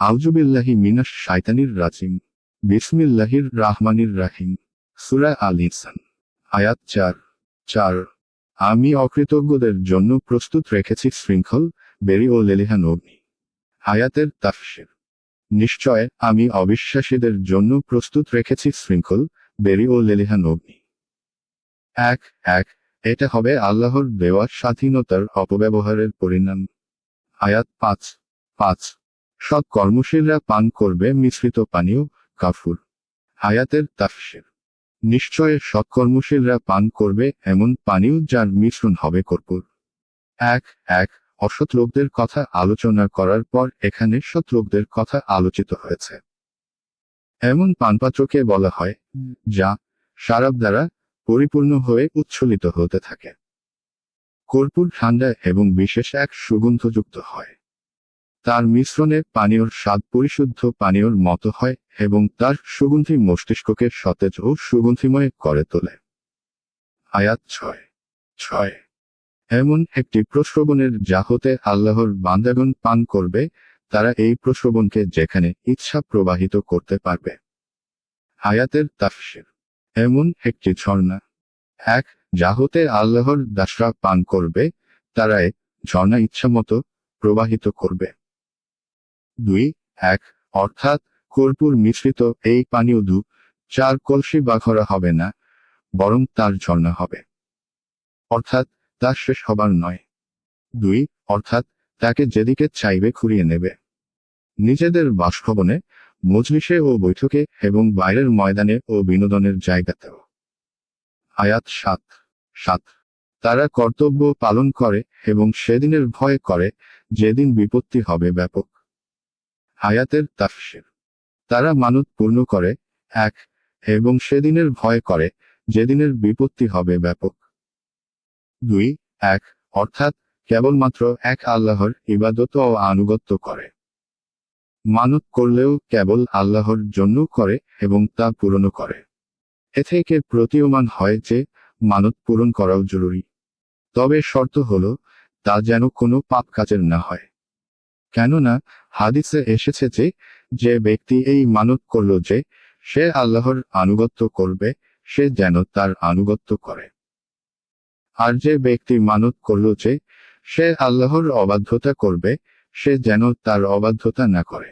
আউজুবিল্লাহি মিনাস শাইতানির রাজিম, বিসমিল্লাহির রাহমানির রাহিম। সুরা আল ইনসান, আয়াত চার চার। আমি অকৃতজ্ঞদের জন্য প্রস্তুত রেখেছি শৃঙ্খল, বেরি ও লেলিহান অগ্নি। আয়াতের তাফসির। নিশ্চয় আমি অবিশ্বাসীদের জন্য প্রস্তুত রেখেছি শৃঙ্খল, বেরি ও লেলিহান অগ্নি। এক এক, এটা হবে আল্লাহর দেওয়া স্বাধীনতার অপব্যবহারের পরিণাম। আয়াত পাঁচ পাঁচ। সৎ কর্মশীলরা পান করবে মিশ্রিত পানীয়, কাফুর। আয়াতের তাফসির। নিশ্চয় সৎ কর্মশীলরা পান করবে এমন পানীয় যার মিশ্রণ হবে কর্পূর। এক এক, অসৎ লোকদের কথা আলোচনা করার পর এখানে সৎ লোকদের কথা আলোচিত হয়েছে। এমন পানপাত্রকে বলা হয়, যা সারাব দ্বারা পরিপূর্ণ হয়ে উচ্ছলিত হতে থাকে। কর্পূর ঠান্ডা এবং বিশেষ এক সুগন্ধযুক্ত হয়। তার মিশ্রণে পানীয়র স্বাদ পরিশুদ্ধ পানীয়র মতো হয় এবং তার সুগন্ধি মস্তিষ্ককে সতেজ ও সুগন্ধিময় করে তোলে। আয়াত ছয়। ছয়। এমন একটি প্রশ্রবণের যা হতে আল্লাহর বান্দাগণ পান করবে, তারা এই প্রশ্রবণকে যেখানে ইচ্ছা প্রবাহিত করতে পারবে। আয়াতের তাফসির। এমন একটি ঝর্ণা। এক যা হতে আল্লাহর দাসরা পান করবে তারা এ ঝর্ণা ইচ্ছামতো প্রবাহিত করবে। দুই, এক, অর্থাৎ কর্পূর মিশ্রিত এই পানীয় দু, চার কলসি বা ঘরা হবে না, বরং তার ঝর্ণা হবে। অর্থাৎ তা শেষ হবার নয়। দুই, অর্থাৎ তাকে যেদিকে চাইবে খুঁড়িয়ে নেবে। নিজেদের বাসভবনে, মজলিসে ও বৈঠকে এবং বাইরের ময়দানে ও বিনোদনের জায়গাতেও। আয়াত সাত। সাত। তারা কর্তব্য পালন করে এবং সেদিনের ভয় করে, যেদিন বিপত্তি হবে ব্যাপক। আয়াতের তাফসির। তারা মানত পূর্ণ করে, এক, এবং সেদিনের ভয় করে, যেদিনের বিপত্তি হবে ব্যাপক। দুই, এক, অর্থাৎ কেবলমাত্র এক আল্লাহর ইবাদত ও আনুগত্য করে। মানত করলেও কেবল আল্লাহর জন্য করে এবং তা পূরণও করে। এ থেকে প্রতীয়মান হয় যে, মানত পূরণ করাও জরুরি। তবে শর্ত হলো, তা যেন কোনো পাপ কাজের না হয়। কেননা হাদিসে এসেছে যে যে ব্যক্তি এই মানত করল যে, সে আল্লাহর আনুগত্য করবে, সে যেন তার আনুগত্য করে। আর যে ব্যক্তি মানত করল যে, সে আল্লাহর অবাধ্যতা করবে, সে যেন তার অবাধ্যতা না করে।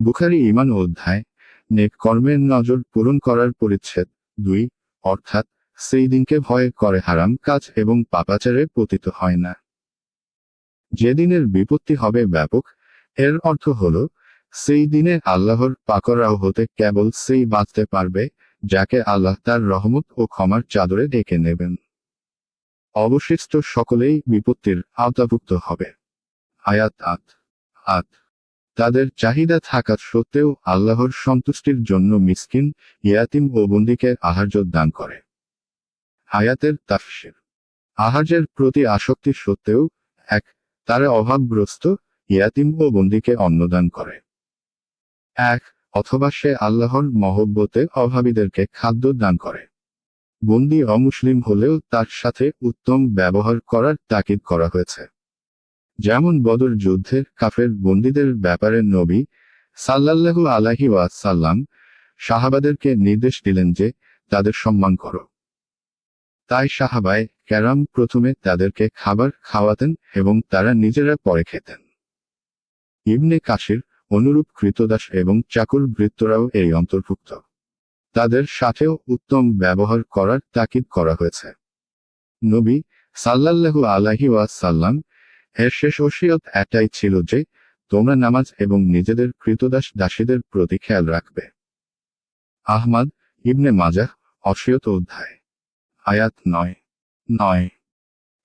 বুখারি ইমান অধ্যায়, নেক কর্মের নজর পূরণ করার পরিচ্ছেদ দুই, অর্থাৎ, সেই দিনকে ভয় করে হারাম কাজ এবং পাপাচারে পতিত হয় না। যেদিনের বিপত্তি হবে ব্যাপক, এর অর্থ হল, সেই দিনে আল্লাহর পাকরাও হতে কেবল সেই বাঁচতে পারবে, যাকে আল্লাহ তার রহমত ও ক্ষমার চাদরে ডেকে নেবেন। অবশিষ্ট সকলেই বিপত্তির আওতাভুক্ত হবে। আয়াত আত আত তাদের চাহিদা থাকা সত্ত্বেও আল্লাহর সন্তুষ্টির জন্য মিসকিন, ইয়াতিম ও বন্দিকে আহার্য দান করে। আয়াতের তাফসির। আহার্যের প্রতি আসক্তি সত্ত্বেও, এক তারা অভাবগ্রস্ত ইয়াতিম ও বন্দিকে অন্নদান করে। এক, অথবা সে আল্লাহর মহব্বতে অভাবীদেরকে খাদ্য দান করে। বন্দি অমুসলিম হলেও তার সাথে উত্তম ব্যবহার করার তাকিদ করা হয়েছে। যেমন বদর যুদ্ধের কাফের বন্দীদের ব্যাপারে নবী সাল্লাল্লাহু আলাহি ওয়াসাল্লাম সাহাবাদেরকে নির্দেশ দিলেন যে তাদের সম্মান করো। তাই সাহাবায় ক্যারাম প্রথমে তাদেরকে খাবার খাওয়াতেন এবং তারা নিজেরা পরে খেতেন। ইবনে কাশির অনুরূপ কৃতদাস এবং চাকুর বৃত্তরাও এই অন্তর্ভুক্ত। তাদের সাথেও উত্তম ব্যবহার করার তাকিদ করা হয়েছে। নবী সাল্লাল্লাহু আলাহি ওয়াসাল্লাম এর শেষ ওসিয়ত এটাই ছিল যে, তোমরা নামাজ এবং নিজেদের কৃতদাস দাসীদের প্রতি খেয়াল রাখবে। আহমাদ ইবনে মাজাহ, অসিয়ত অধ্যায়। আয়াত নয় নয়।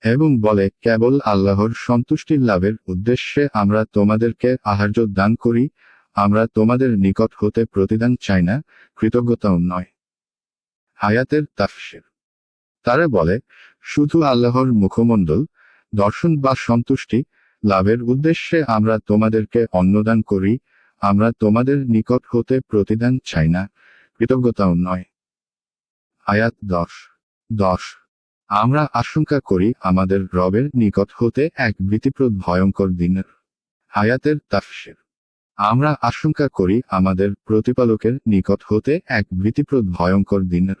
এবং বলে, কেবল আল্লাহর সন্তুষ্টি লাভের উদ্দেশ্যে আমরা তোমাদেরকে আহার্য দান করি, আমরা তোমাদের নিকট হতে প্রতিদান চাই না, কৃতজ্ঞতাও নয়। আয়াতের তাফসির। তারা বলে, শুধু আল্লাহর মুখমণ্ডল, দর্শন বা সন্তুষ্টি, লাভের উদ্দেশ্যে আমরা তোমাদেরকে অন্নদান করি, আমরা তোমাদের নিকট হতে প্রতিদান চাই না, কৃতজ্ঞতাও নয়। আয়াত দশ। দশ। আমরা আশঙ্কা করি আমাদের রবের নিকট হতে এক ভীতিপ্রদ ভয়ঙ্কর দিনের হায়াতের তাফসির। আমরা আশঙ্কা করি আমাদের প্রতিপালকের নিকট হতে এক ভীতিপ্রদ ভয়ঙ্কর দিনের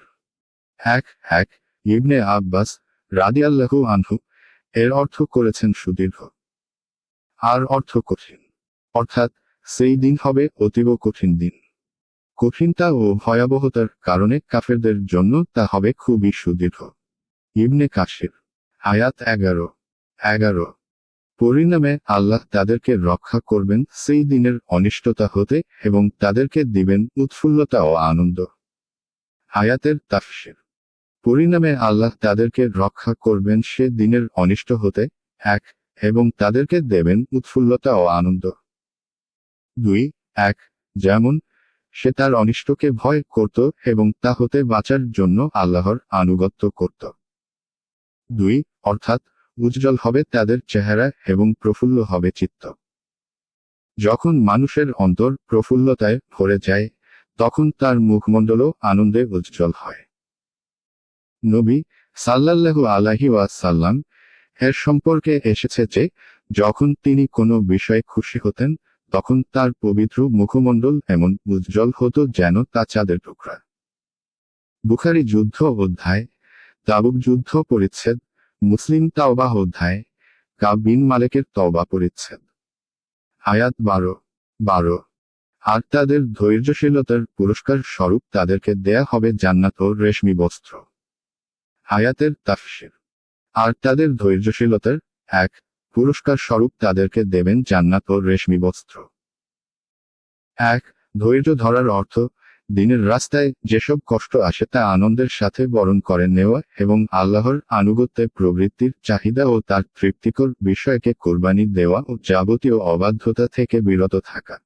এক এক, ইবনে আব্বাস রাদিয়াল্লাহু আনহু এর অর্থ করেছেন সুদীর্ঘ। আর অর্থ কঠিন। অর্থাৎ সেই দিন হবে অতীব কঠিন দিন। কঠিনতা ও ভয়াবহতার কারণে কাফেরদের জন্য তা হবে খুবই সুদীর্ঘ। ইবনে কাশির আয়াত এগারো এগারো। পরিণামে আল্লাহ তাদেরকে রক্ষা করবেন সেই দিনের অনিষ্টতা হতে এবং তাদেরকে দিবেন উৎফুল্লতা ও আনন্দ। আয়াতের তাফসির, পরিণামে আল্লাহ তাদেরকে রক্ষা করবেন সে দিনের অনিষ্ট হতে, এক, এবং তাদেরকে দেবেন উৎফুল্লতা ও আনন্দ। দুই, এক, যেমন সে তার অনিষ্টকে ভয় করত এবং তা হতে বাঁচার জন্য আল্লাহর আনুগত্য করত। দুই, অর্থাৎ উজ্জ্বল হবে তাদের চেহারা এবং প্রফুল্ল হবে চিত্ত। যখন মানুষের অন্তর প্রফুল্লতায় ভরে যায়, তখন তার মুখমণ্ডলও আনন্দে উজ্জ্বল হয়। নবী সাল্লাল্লাহু আলাহি ওয়াসাল্লাম এর সম্পর্কে এসেছে যে, যখন তিনি কোনো বিষয়ে খুশি হতেন তখন তার পবিত্র মুখমণ্ডল এমন উজ্জ্বল হতো যেন তা চাঁদের টুকরা। বুখারি যুদ্ধ অধ্যায়, তাবুক যুদ্ধ পরিচ্ছেদ, মুসলিম তাওবা অধ্যায়, কাব বিন মালেকের তওবা পরিচ্ছেদ। আয়াত বারো বারো। আর তাদের ধৈর্যশীলতার পুরস্কার স্বরূপ তাদেরকে দেয়া হবে জান্নাত ও রেশমি বস্ত্র। আয়াতের তাফসির। আর তাদের ধৈর্যশীলতার এক পুরস্কার স্বরূপ তাদেরকে দেবেন জান্নাত ও রেশমি বস্ত্র। এক, ধৈর্য ধরার অর্থ, দিনের রাস্তায় যেসব কষ্ট আসে তা আনন্দের সাথে বরণ করে নেওয়া এবং আল্লাহর আনুগত্যে প্রবৃত্তির চাহিদা ও তার তৃপ্তিকর বিষয়কে কোরবানি দেওয়া ও যাবতীয় অবাধ্যতা থেকে বিরত থাকা।